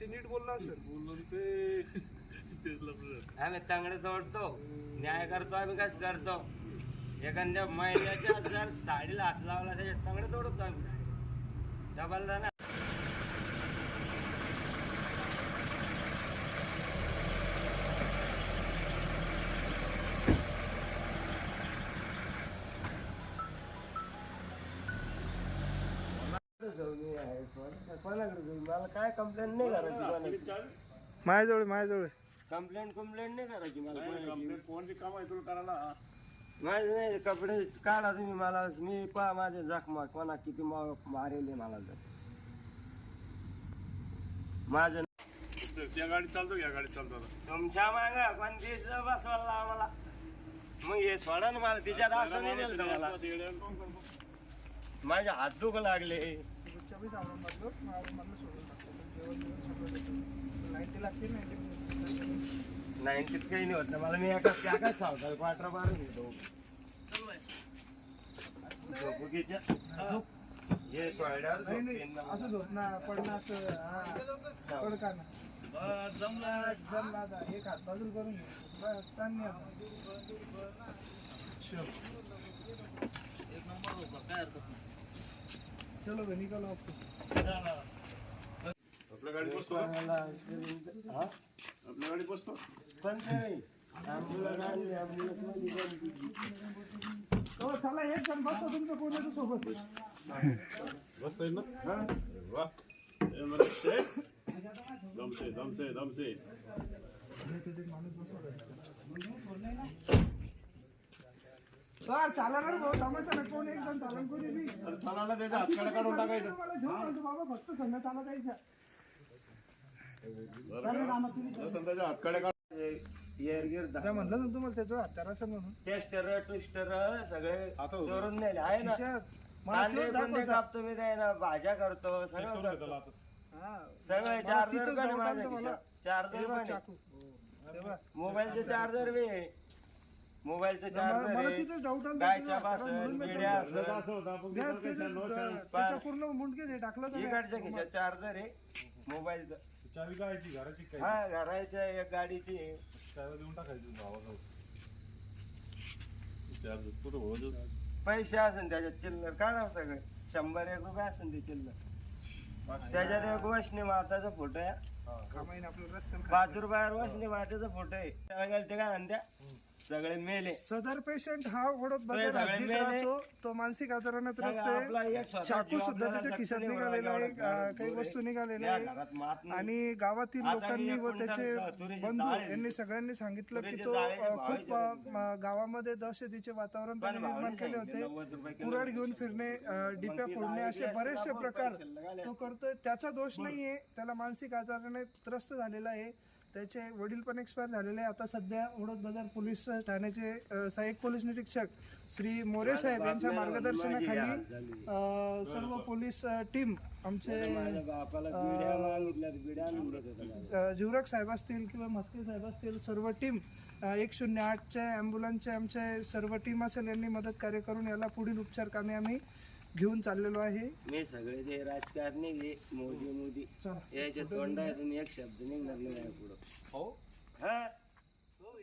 ते नीट बोलला असेल. बोललो ते. आम्ही तांगडे तोडतो न्याय करतो आम्ही कसं करतो. एखाद्या महिन्याच्या जर साडीला हात लावला त्याच्यात तांगडे तोडतो आम्ही. डबल मला काय कंप्लेंट नाही करायची माझ्याजवळ माझ्याजवळ कंप्लेंट कंप्लेंट नाही करायची मला कोणाची. फोन रिकामा आहे तुला करायला माझे नाही कपडे काढा तुम्ही मला मी पहा माझे जखमा कोणा किती मा- मारेले मला तर माझं त्या गाडीत चालतो या गाडीत चालतो. तुमच्या माग पण तीच बसवायला आम्हाला मग हे सोडा ना मला कोण करतो? माझे हात दुख लागले मधलं मारून मधलं सोडून टाकतो. जेवण बिवण सगळं देतो. नाईन्टी लागते नाईन्टी नाईन्टीत काही नाही होत. ना मला मी एका त्याकाच सावकार क्वार्टर मारून घेतो हे ना असं मला. झोप ना. पडणं असं हा. पडका ना बस, जमलं. जमला एक हात बाजूला करून ताण आता. चलो भाई निकालो आपको आपल्या गाडीत बसतो का? हा? आपल्या गाडीत बसतो हो चला एक जण बसतो तुमचं कोणाचं सोबत बसता येईल ना हा? वा ए, मला ते. दमसे दमसे दमसे बर चाला ना रे भाऊ तमाशा ना कोण एक जण चालन कोणी बी अरे चालायला त्याच्या हातकडे काढून टाकायचं मला घेऊन चालतो बाबा फक्त संघ चाला जायच्या बरं का? जसं त्याच्या हातकडे काढ Gear gear काय दाखव. म्हणलं ना तुम्हाला त्याचं हत्यार असेल म्हणून टेस्टर ट्विस्टर सगळे चोरून नेले आहे ना खिशात. मला कांदे तोच कुंदे दाखवता. कापतो मी ते ना भाज्या करतो सगळं करतो हा. सगळे मला चार्जर तिथंच पण doubt माझ्या आलता मला. खिशात चार्जर हे बघ पण चाकू. हे बघ. मोबाईलचे चार्जर बी आहे मोबाईलचे मला चार्जर मला आहे तिथं डाऊट आला गायच्या तुला हत्यारात पासन म्हणून मी बिड्या तुला- असन असं होतं आपण गॅस तिथं त्याच्या- नो चार्ज. त्याच्या पूर्ण मुंडके ते टाकलं इकडच्या खिशात चार्जर आहे मोबाईलचं. चावी काढायची घराची काय हा घराच्या एक गाडीची आहे. चावी देऊन टाकायची भावाला. चार्ज कुठं होत? पैसे असेल त्याच्यात चिल्लर काढा सगळे. शंभर एक रुपये असेल ते चिल्लर. त्याच्यात एक वशनी माताचा फोटो आहे. कामाईन आपलं रस्त्यानं पाच रुपयावर वशनी मातेचा फोटो आहे. त्याला ते काय म्हणत्या सगळे मेले. सदर पेशंट हा ओढत सगळे हद्दीत मेले. राहतो. तो मानसिक आजाराने त्रस्त सांगा, आपला आहे एक स्वतः चाकू सुद्धा त्याच्या खिशात निघालेला आहे. एवढा काही वस्तू. निघालेल्या या आहे घरात मात नाही. आणि गावातील आता लोकांनी व त्याचे तुरीची बंधू डाळ आहे. यांनी सगळ्यांनी सांगितलं की तुरीची तो डाळ आहे, अं, भावाची खूप अं, म- गावामध्ये दहशतीचे वातावरण त्यांनी निर्माण केले होते. नव्वद रुपये किलो कुऱ्हाड घेऊन फिरणे अं, डिप्या फोडणे असे बरेचसे प्रकार. तो करतोय. त्याचा दोष नाहीये. त्याला मानसिक आजाराने त्रस्त झालेला आहे. त्याचे वडील पण एक्सपायर झालेले आता सध्या ओढत बाजार पोलीस ठाण्याचे सहाय्यक पोलीस निरीक्षक श्री मोरे साहेब यांच्या मार्गदर्शनाखाली सर्व पोलीस टीम आमचे जीवराग साहेब असतील किंवा मस्के साहेब असतील सर्व टीम एक शून्य आठचे ॲम्ब्युलन्सचे आमचे सर्व टीम असेल यांनी मदत कार्य करून याला पुढील उपचार कामे आम्ही घेऊन चाललेलो आहे. मी सगळे जे राजकारणी जे मोदी मोदी चला. याच्या अजून एक शब्द निघणार नाही पुढं. हो? हा? हो,